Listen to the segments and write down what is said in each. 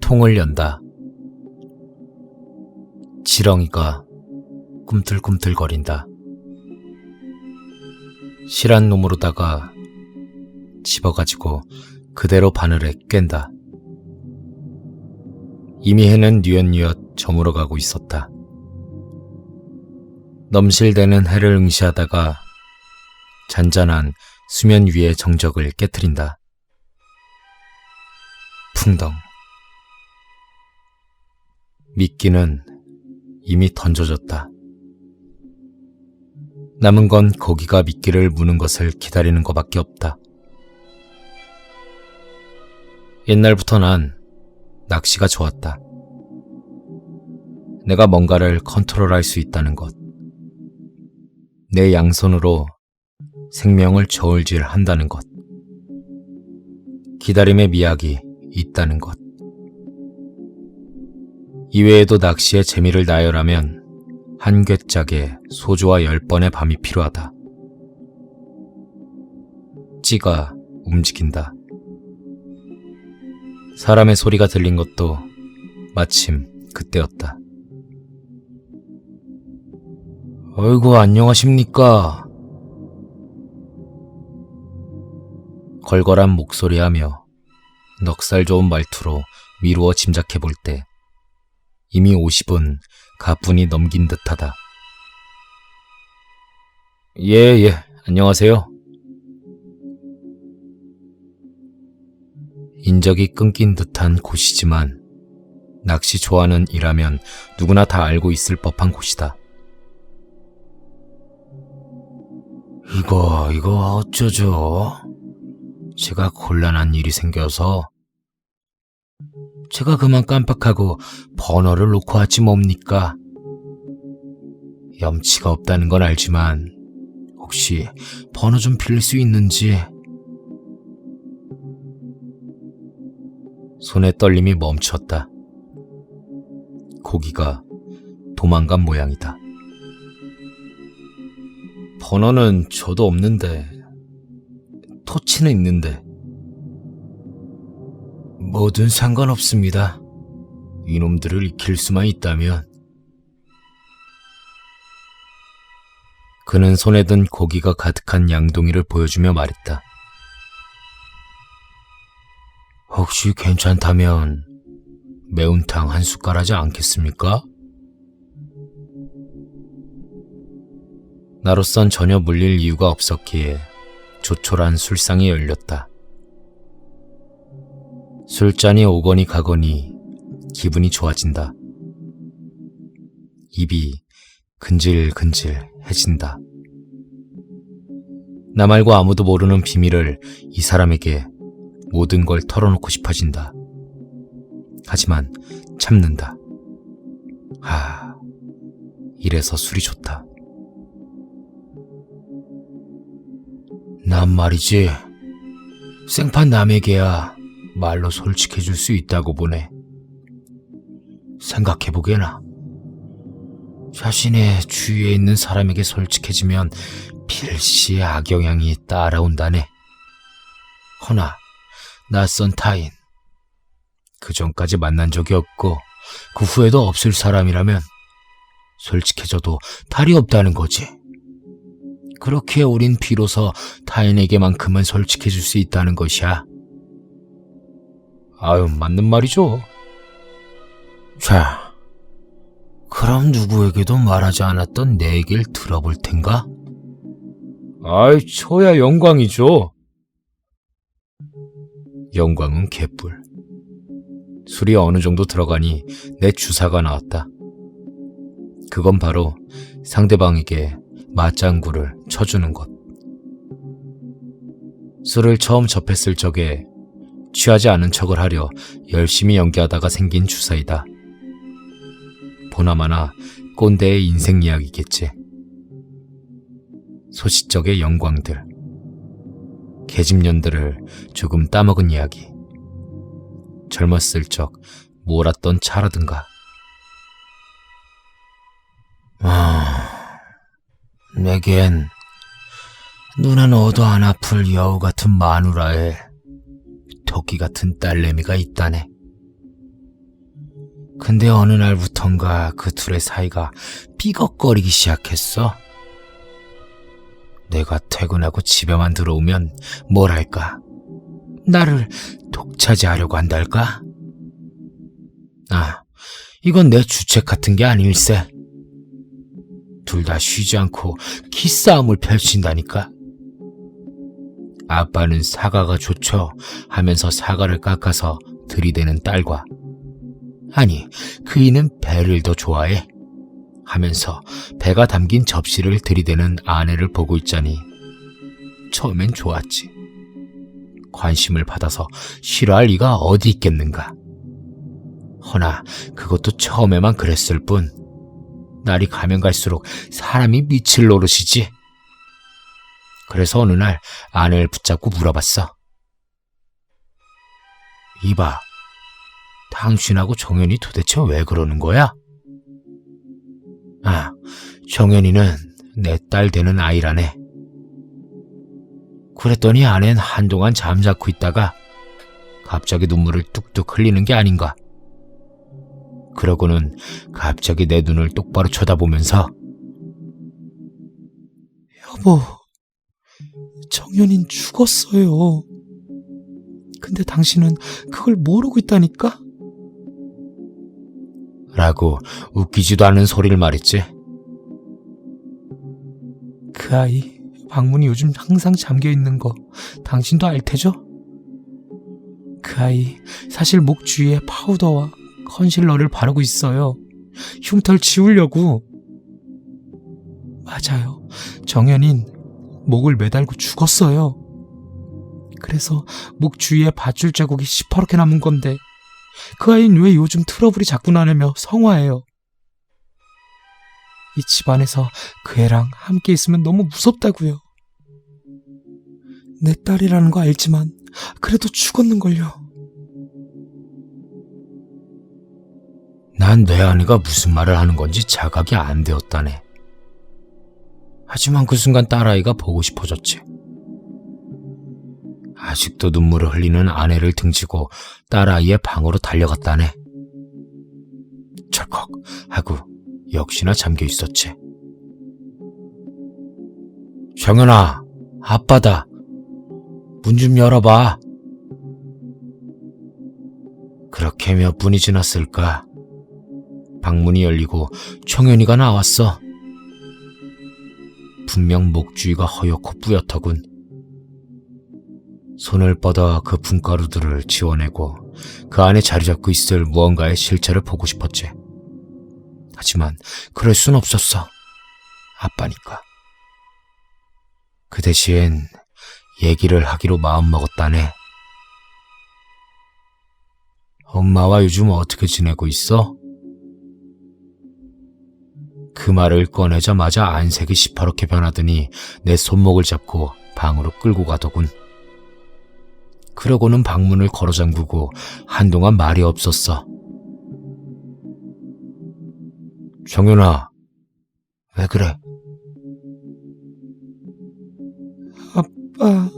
통을 연다. 지렁이가 꿈틀꿈틀거린다. 실한 놈으로다가 집어가지고 그대로 바늘에 깬다. 이미 해는 뉘엿뉘엿 저물어가고 있었다. 넘실대는 해를 응시하다가 잔잔한 수면 위의 정적을 깨트린다. 풍덩. 미끼는 이미 던져졌다. 남은 건 고기가 미끼를 무는 것을 기다리는 것밖에 없다. 옛날부터 난 낚시가 좋았다. 내가 뭔가를 컨트롤할 수 있다는 것. 내 양손으로 생명을 저울질 한다는 것. 기다림의 미학이 있다는 것. 이외에도 낚시의 재미를 나열하면 한 꽶짝에 소주와 열 번의 밤이 필요하다. 찌가 움직인다. 사람의 소리가 들린 것도 마침 그때였다. 어이구, 안녕하십니까? 걸걸한 목소리하며 넉살 좋은 말투로 미루어 짐작해 볼 때 이미 50은 가뿐히 넘긴 듯하다. 예, 예, 안녕하세요. 인적이 끊긴 듯한 곳이지만 낚시 좋아하는 이라면 누구나 다 알고 있을 법한 곳이다. 이거, 이거 어쩌죠? 제가 곤란한 일이 생겨서 제가 그만 깜빡하고 번호를 놓고 왔지 뭡니까? 염치가 없다는 건 알지만 혹시 번호 좀 빌릴 수 있는지 손의 떨림이 멈췄다. 고기가 도망간 모양이다. 번호는 저도 없는데 토치는 있는데 뭐든 상관없습니다. 이놈들을 익힐 수만 있다면. 그는 손에 든 고기가 가득한 양동이를 보여주며 말했다. 혹시 괜찮다면 매운탕 한 숟갈 하지 않겠습니까? 나로선 전혀 물릴 이유가 없었기에 조촐한 술상이 열렸다. 술잔이 오거니 가거니 기분이 좋아진다. 입이 근질근질해진다. 나 말고 아무도 모르는 비밀을 이 사람에게 모든 걸 털어놓고 싶어진다. 하지만 참는다. 하, 이래서 술이 좋다. 난 말이지, 생판 남에게야 말로 솔직해줄 수 있다고 보네. 생각해보게나. 자신의 주위에 있는 사람에게 솔직해지면 필시 악영향이 따라온다네. 허나, 낯선 타인. 그 전까지 만난 적이 없고, 그 후에도 없을 사람이라면, 솔직해져도 탈이 없다는 거지. 그렇게 우린 비로소 타인에게만큼은 솔직해질 수 있다는 것이야. 아유, 맞는 말이죠. 자, 그럼 누구에게도 말하지 않았던 내 얘기를 들어볼 텐가? 아이, 저야 영광이죠. 영광은 개뿔. 술이 어느 정도 들어가니 내 주사가 나왔다. 그건 바로 상대방에게 맞장구를 쳐주는 것. 술을 처음 접했을 적에 취하지 않은 척을 하려 열심히 연기하다가 생긴 주사이다. 보나마나 꼰대의 인생 이야기겠지. 소시적의 영광들. 계집년들을 조금 따먹은 이야기. 젊었을 적 몰았던 차라든가. 아, 내겐 눈에 넣어도 안 아플 여우 같은 마누라에 토끼 같은 딸내미가 있다네. 근데 어느 날부턴가 그 둘의 사이가 삐걱거리기 시작했어. 내가 퇴근하고 집에만 들어오면 뭐랄까, 나를 독차지하려고 한달까? 아, 이건 내 주책 같은 게 아닐세. 둘 다 쉬지 않고 기싸움을 펼친다니까. 아빠는 사과가 좋죠 하면서 사과를 깎아서 들이대는 딸과 아니 그이는 배를 더 좋아해 하면서 배가 담긴 접시를 들이대는 아내를 보고 있자니 처음엔 좋았지. 관심을 받아서 싫어할 리가 어디 있겠는가. 허나 그것도 처음에만 그랬을 뿐 날이 가면 갈수록 사람이 미칠 노릇이지. 그래서 어느 날 아내를 붙잡고 물어봤어. 이봐, 당신하고 정연이 도대체 왜 그러는 거야? 아, 정연이는 내 딸 되는 아이라네. 그랬더니 아내는 한동안 잠자코 있다가 갑자기 눈물을 뚝뚝 흘리는 게 아닌가. 그러고는 갑자기 내 눈을 똑바로 쳐다보면서 여보, 정연인 죽었어요. 근데 당신은 그걸 모르고 있다니까? 라고 웃기지도 않은 소리를 말했지. 그 아이, 방문이 요즘 항상 잠겨 있는 거 당신도 알 테죠? 그 아이, 사실 목 주위에 파우더와 컨실러를 바르고 있어요. 흉터 지우려고. 맞아요. 정연인 목을 매달고 죽었어요. 그래서 목 주위에 밧줄 자국이 시퍼렇게 남은 건데 그 아이는 왜 요즘 트러블이 자꾸 나냐며 성화해요. 이 집안에서 그 애랑 함께 있으면 너무 무섭다고요. 내 딸이라는 거 알지만 그래도 죽었는걸요. 난 내 아내가 무슨 말을 하는 건지 자각이 안 되었다네. 하지만 그 순간 딸아이가 보고 싶어졌지. 아직도 눈물을 흘리는 아내를 등지고 딸아이의 방으로 달려갔다네. 철컥 하고 역시나 잠겨 있었지. 정연아, 아빠다. 문 좀 열어봐. 그렇게 몇 분이 지났을까? 방문이 열리고 청연이가 나왔어. 분명 목주위가 허옇고 뿌옇더군. 손을 뻗어 그 분가루들을 지워내고 그 안에 자리 잡고 있을 무언가의 실체를 보고 싶었지. 하지만 그럴 순 없었어. 아빠니까. 그 대신 얘기를 하기로 마음먹었다네. 엄마와 요즘 어떻게 지내고 있어? 그 말을 꺼내자마자 안색이 시퍼렇게 변하더니 내 손목을 잡고 방으로 끌고 가더군. 그러고는 방문을 걸어 잠그고 한동안 말이 없었어. 정연아, 왜 그래? 아빠,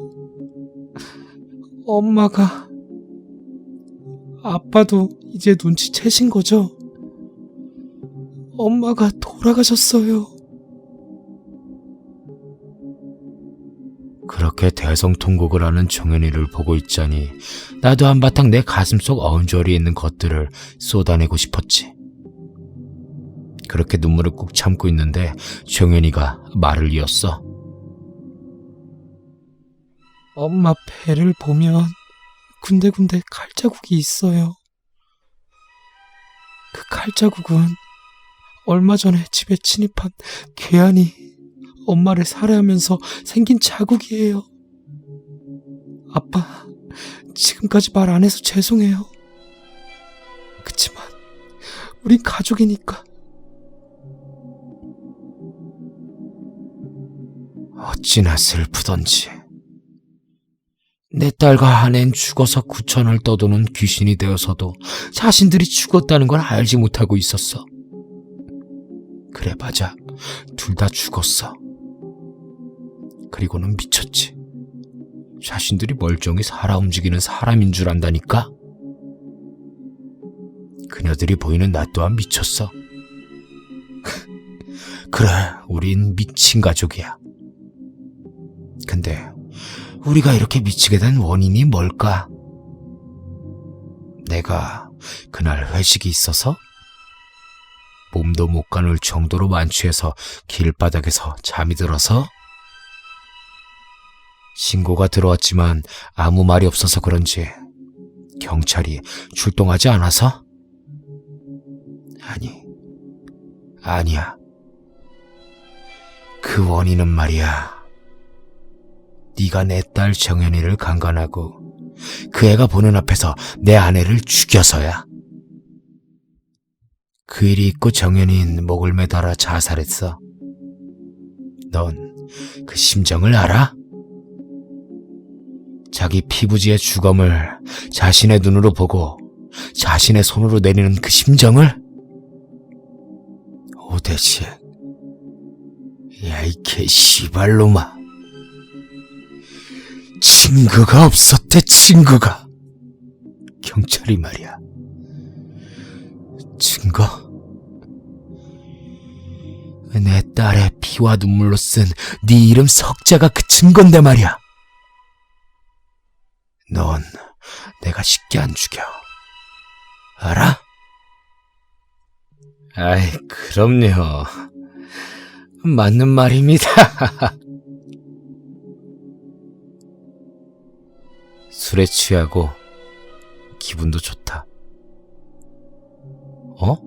엄마가, 아빠도 이제 눈치채신 거죠? 엄마가 돌아가셨어요. 그렇게 대성통곡을 하는 정연이를 보고 있자니 나도 한바탕 내 가슴속 어운절이 있는 것들을 쏟아내고 싶었지. 그렇게 눈물을 꾹 참고 있는데 정연이가 말을 이었어. 엄마 배를 보면 군데군데 칼자국이 있어요. 그 칼자국은 얼마 전에 집에 침입한 괴한이 엄마를 살해하면서 생긴 자국이에요. 아빠, 지금까지 말 안 해서 죄송해요. 그치만, 우린 가족이니까. 어찌나 슬프던지. 내 딸과 아내는 죽어서 구천을 떠도는 귀신이 되어서도 자신들이 죽었다는 걸 알지 못하고 있었어. 그래, 맞아. 둘 다 죽었어. 그리고는 미쳤지. 자신들이 멀쩡히 살아 움직이는 사람인 줄 안다니까? 그녀들이 보이는 나 또한 미쳤어. 그래, 우린 미친 가족이야. 근데 우리가 이렇게 미치게 된 원인이 뭘까? 내가 그날 회식이 있어서? 몸도 못 가눌 정도로 만취해서 길바닥에서 잠이 들어서? 신고가 들어왔지만 아무 말이 없어서 그런지 경찰이 출동하지 않아서? 아니, 아니야. 그 원인은 말이야. 네가 내 딸 정연이를 강간하고 그 애가 보는 앞에서 내 아내를 죽여서야. 그 일이 있고 정연이는 목을 매달아 자살했어. 넌 그 심정을 알아? 자기 피부지의 주검을 자신의 눈으로 보고 자신의 손으로 내리는 그 심정을? 오대식. 야, 이 개씨발놈아. 증거가 없었대, 증거가. 경찰이 말이야. 증거? 내 딸의 피와 눈물로 쓴 네 이름 석자가 그 증거인데 말이야. 넌 내가 쉽게 안 죽여. 알아? 아이, 그럼요. 맞는 말입니다. 술에 취하고 기분도 좋다. 어?